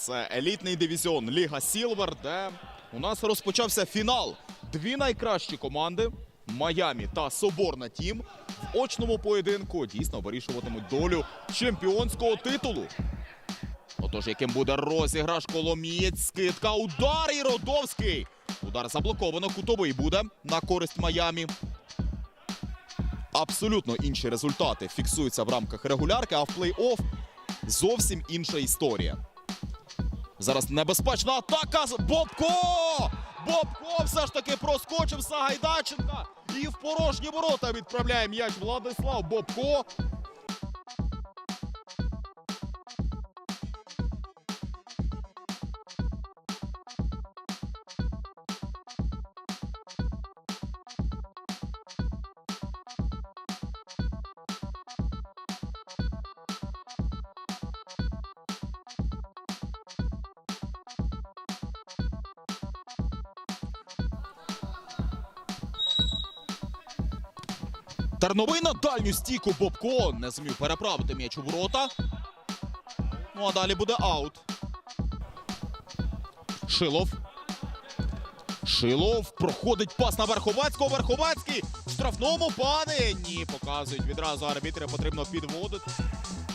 Це елітний дивізіон Ліга Сілвер, де у нас розпочався фінал. Дві найкращі команди Майамі та Соборна Тім в очному поєдинку дійсно вирішуватимуть долю чемпіонського титулу. Отож, яким буде розіграш Коломієць, скидка, удар і Родовський. Удар заблоковано, кутовий буде на користь Майамі. Абсолютно інші результати фіксуються в рамках регулярки, а в плей-офф зовсім інша історія. Зараз небезпечна атака. з- Бобко! Бобко все ж таки проскочив Сагайдаченка. І в порожні ворота відправляє м'яч Владислав Бобко. Терновий на дальню стійку Бобко не зміг переправити м'яч у ворота. Ну а далі буде аут. Шилов. Шилов проходить пас на Верховацького. Верховацький в штрафному пане. Ні, показують відразу арбітри. Потрібно підводити.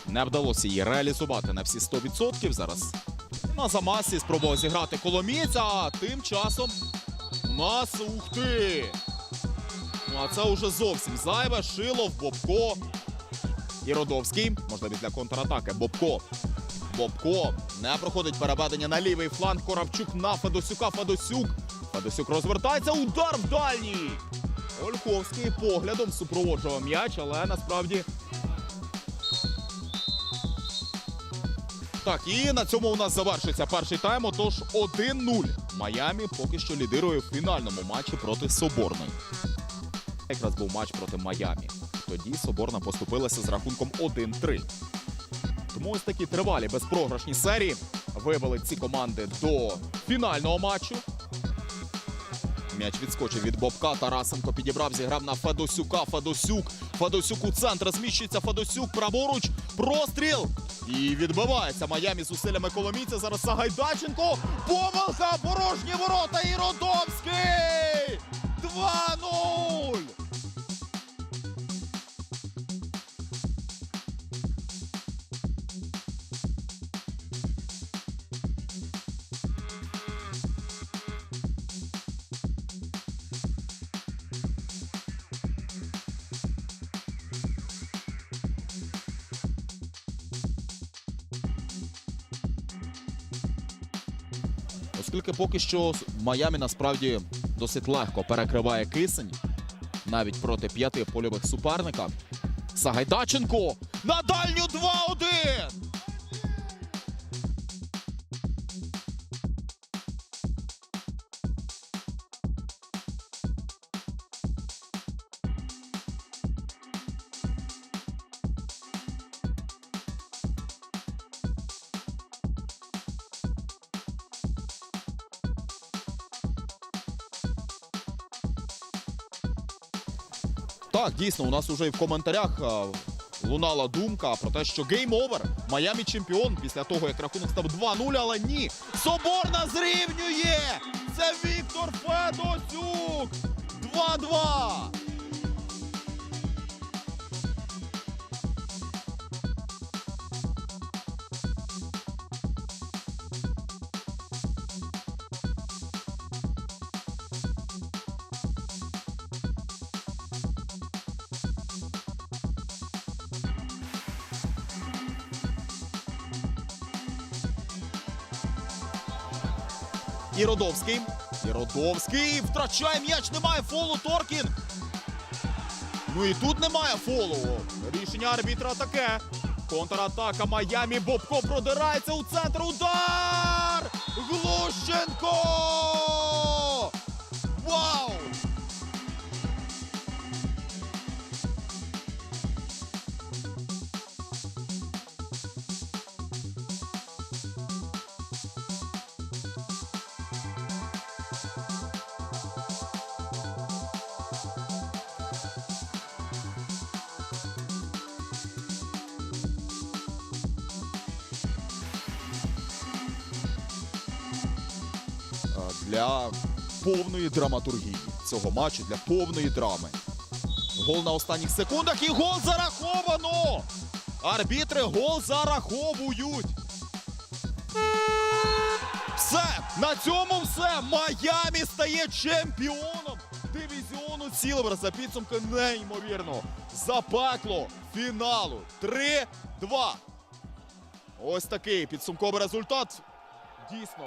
Не вдалося її реалізувати на всі 100%. Зараз на замасі спробував зіграти Коломієць, а тим часом у нас ух Ну а це вже зовсім зайве. Шилов, Бобко і Родовський. Можливість для контратаки. Бобко. Бобко не проходить переведення на лівий фланг. Коравчук на Федосюка. Федосюк. Федосюк розвертається. Удар в дальній. Ольховський поглядом супроводжував м'яч, але насправді. Так, і на цьому у нас завершиться перший тайм. Отож 1-0. Майамі поки що лідирує в фінальному матчі проти Соборної. Якраз був матч проти Майамі. Тоді Соборна поступилася з рахунком 1-3. Тому ось такі тривалі безпрограшні серії вивели ці команди до фінального матчу. М'яч відскочив від Бобка. Тарасенко підібрав, зіграв на Федосюка. Федосюк. Федосюк у центр. Зміщується Федосюк. Праворуч. Простріл. І відбивається Майамі з усиллями Коломійця. Зараз Сагайдаченко. Помилка! Порожні ворота і Родовський! Оскільки поки що Майамі насправді досить легко перекриває кисень, навіть проти п'яти польових суперника. Сагайдаченко на дальню 2-1! Так, дійсно, у нас уже і в коментарях е, лунала думка про те, що гейм овер. Майамі чемпіон після того, як рахунок став 2-0, але ні. Соборна зрівнює! Це Віктор Федосюк! 2-2! І Родовський. І Родовський втрачає м'яч, немає фолу Торкін. Ну і тут немає фолу. Рішення арбітра таке. Контратака Майамі. Бобко продирається у центр. Удар! Глущенко! Для повної драматургії цього матчу, для повної драми. Гол на останніх секундах і гол зараховано! Арбітри гол зараховують. Все! На цьому все! Майамі стає чемпіоном дивізіону Сілвер за підсумки неймовірно. Запекло фіналу 3-2. Ось такий підсумковий результат. Дійсно.